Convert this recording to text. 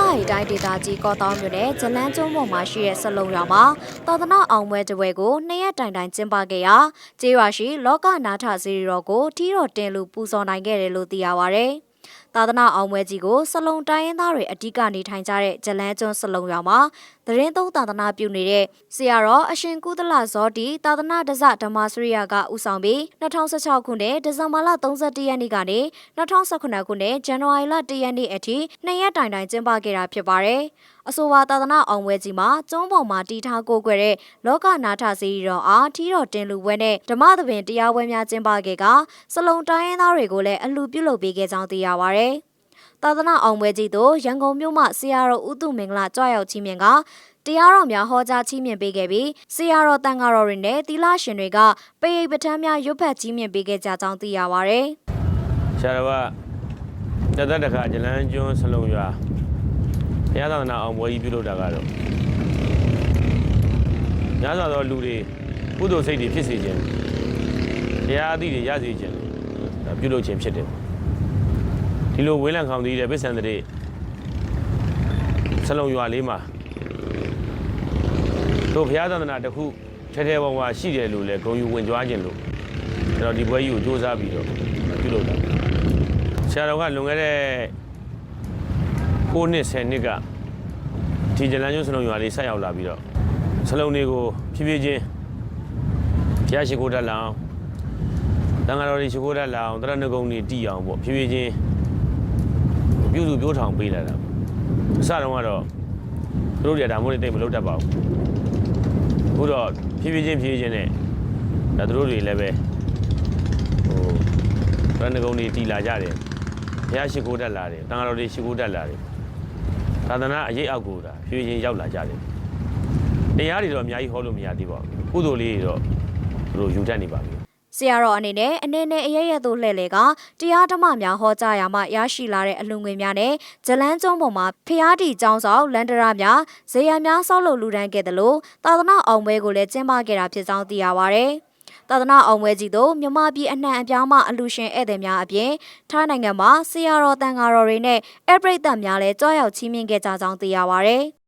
တိုင်းဒေသကြီးကော့တောင်းမြို့နယ်ဂျလန်းကျွန်းပေါ်မှာရှိတဲ့စလုံရွာမှာသာသနာအောင်ပွဲတစ်ပွဲကိုနှစ်ရက်တိုင်တိုင်ကျင်းပခဲ့ရာကျေးရွာရှိလောကနာထဇီရီတော်ကိုထီတော်တင်လူပူဇော်နိုင်ခဲ့တယ်လို့သိရပါဗျ။ သာသနာအောင်ပွဲကြီးကိုစလုံတိုင်းရင်းသားတွေအ धिक နေထိုင်ကြတဲ့ဂျလန်းကျွန်းစလုံရွာမှာသတင်းသုံးသာသနာပြုနေတဲ့ဆရာတော်အရှင်ကုသလဇောတိသာသနာဒဇဓမ္မစရိယာကဦးဆောင်ပြီး2016ခုနှစ်ဒီဇင်ဘာလ31ရက်နေ့ကနေ2019ခုနှစ်ဇန်နဝါရီလ1ရက်နေ့အထိနှစ်ရက်တိုင်တိုင်ကျင်းပခဲ့တာဖြစ်ပါတယ်။ အဆိုပါသာသနာအောင်ပွဲကြီးမှာကျွန်းပေါ်မှာတီထားကိုကွယ်တဲ့လောကနာထစီရီတော်အားထီတော်တင်လူပွဲနဲ့ဓမ္မသဘင်တရားပွဲများကျင်းပခဲ့ကစလုံတိုင်းရင်းသားတွေကိုလည်းအလှပြုလုပ်ပေးခဲ့ကြောင်းသိရပါဗျ။သာသနာအောင်ပွဲကြီးသို့ရန်ကုန်မြို့မှဆရာတော်ဦးသူမင်္ဂလာကြွရောက်ချင်းမြင်ကတရားတော်များဟောကြားချီးမြှင့်ပေးခဲ့ပြီးဆရာတော်တန်ဃာတော်တွေနဲ့သီလရှင်တွေကပေရိပဋ္ဌာန်းများရွတ်ဖတ်ချီးမြှင့်ပေးခဲ့ကြကြောင်းသိရပါဗျ။ဆရာတော်ကတသက်တခါဂျလန်းကျွန်းဆလုံရွာ ဘုရားသာသနာအောင်ပွဲကြီးပြုလုပ်တာကတော့ညစွာသောလူတွေကုသိုလ်စိတ်တွေဖြစ်စေခြင်းတရားအသည့်တွေရစေခြင်းဒါပြုလုပ်ခြင်းဖြစ်တယ်ဒီလိုဝေးလံခေါင်သီးတဲ့ပစ္စံတရေဆလုံရွာလေးမှာတို့ဘုရားသာသနာတစ်ခုထဲထဲဝဝရှိတယ်လို့လဲဂုံယူဝင်ကြွားခြင်းလို့ကျွန်တော်ဒီပွဲကြီးကိုစ조사ပြီးတော့ပြုလုပ်တာဆရာတော်ကလွန်ခဲ့တဲ့ 9နှစ်10နှစ်ကဒီဂျလန်ကျွန်းစလုံးရွာလေးဆက်ရောက်လာပြီးတော့စလုံးတွေကိုဖြည်းဖြည်းချင်းဘုရားရှိခိုးတတ်လာအောင်တန်ဃာတော်တွေရှိခိုးတတ်လာအောင်တရဏဂုံတွေတည်အောင်ပေါ့ဖြည်းဖြည်းချင်းပြုစုပြောထောင်ပေးလာတာအစတုန်းကတော့သူတို့တွေကဒါမျိုးတွေတိတ်မလုပ်တတ်ပါဘူးအခုတော့ဖြည်းဖြည်းချင်းဖြည်းဖြည်းချင်းနဲ့ဒါသူတို့တွေလည်းပဲဟိုတရဏဂုံတွေတည်လာကြတယ်ဘုရားရှိခိုးတတ်လာတယ်တန်ဃာတော်တွေရှိခိုးတတ်လာတယ် သာသနာအရေးအောက်ကိုဒါဖြည်းဖြည်းချင်းရောက်လာကြတယ်တရားတွေတော့အများကြီးဟောလို့မရသေးပါဘူးကုသိုလ်လေးတွေတော့သူတို့ယူတတ်နေပါပြီဆရာတော်အနေနဲ့အနေနဲ့အရရက်သို့လှည့်လေကတရားဓမ္မများဟောကြားရမှရရှိလာတဲ့အလှူငွေများနဲ့ဇလန်းကျုံးပေါ်မှာဖျားတီကျောင်းဆောင်လန်ဒရာများဇေယျများဆောက်လုပ်လူဒန်းခဲ့တယ်လို့သာသနာအောင်ပွဲကိုလည်းကျင်းပခဲ့တာဖြစ်ကြောင်းသိရပါဗျ။ သာသနာအောင်ပွဲကြီးတို့မြမပြည်အနှံ့အပြားမှအလူရှင်ဧည့်သည်များအပြင်ထိုင်းနိုင်ငံမှာဆရာတော်တန်ဃာတော်တွေနဲ့အပရိသတ်များလည်းကြွားရောက်ချီးမြှင့်ခဲ့ကြကြောင်းသိရပါဗျ။